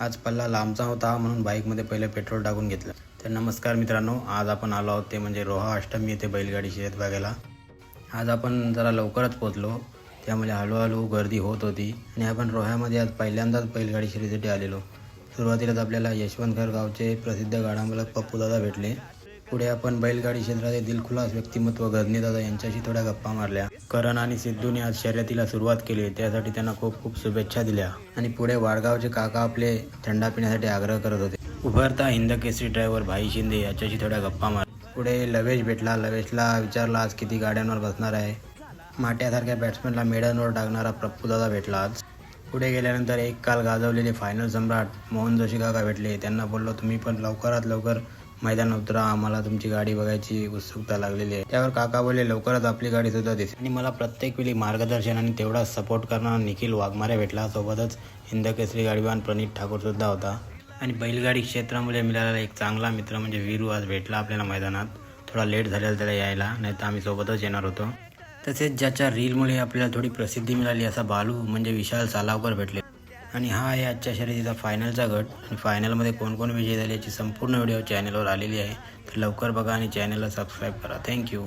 आज पल्ला लांबचा होता म्हणून बाईकमध्ये पहिले पेट्रोल टाकून घेतलं. तर नमस्कार मित्रांनो आज आपण आलो आहोत ते म्हणजे रोहा अष्टमी येथे बैलगाडी शर्यत बघायला. आज आपण जरा लवकरच पोचलो त्यामुळे हळूहळू गर्दी होत होती आणि आपण रोह्यामध्ये आज पहिल्यांदाच बैलगाडी शर्यतीसाठी आलेलो. सुरुवातीलाच आपल्याला यशवंतघर गावचे प्रसिद्ध गाडामालक पप्पूदादा भेटले. पुढे आपण बैलगाडी क्षेत्राचे दिलखुलास व्यक्तिमत्व गजनीदादा यांच्याशी थोड्या गप्पा मारल्या. करण आणि सिद्धूने आज शर्यतीला सुरुवात केली. त्यासाठी त्यांना खूप खूप शुभेच्छा दिल्या. आणि पुढे वाडगावचे काका आपले थंडा पिण्यासाठी आग्रह करत होते. उभरता हिंद केसरी ड्रायव्हर भाई शिंदे याच्याशी थोड्या गप्पा मार. पुढे लवेश भेटला. लवेशला विचारला आज किती गाड्यांवर बसणार आहे? माट्यासारख्या बॅट्समॅनला मेडनवर टाकणारा प्रप्पूदादा भेटला आज. पुढे गेल्यानंतर एक काल गाजवलेले फायनल सम्राट मोहन जोशी काका भेटले. त्यांना बोललो तुम्ही पण लवकरात लवकर मैदानात उतरा आम्हाला तुमची गाडी बघायची उत्सुकता लागलेली आहे. त्यावर काका बोलले लवकरच आपली गाडी सुद्धा दिसेल. आणि मला प्रत्येक वेळी मार्गदर्शन आणि तेवढा सपोर्ट करणारा निखिल वाघमारे भेटला सोबतच हिंद केसरी गाडीवान प्रणित ठाकूर सुद्धा होता. आणि बैलगाडी क्षेत्रामध्ये मिळालेला एक चांगला मित्र म्हणजे वीरू आज भेटला आपल्याला मैदानात. थोडा लेट झालेला त्याला यायला नाही तर आम्ही सोबतच येणार होतो. तसेच ज्याच्या रीलमुळे आपल्याला थोडी प्रसिद्धी मिळाली असा बालू म्हणजे विशाल सालावकर भेटले. आणि हा आहे आजच्या शर्यतीचा फायनलचा गट. आणि फायनलमध्ये कोण कोण विजय झाले याची संपूर्ण व्हिडिओ चॅनलवर आलेली आहे. तर लवकर बघा आणि चॅनलला सबस्क्राईब करा. थँक्यू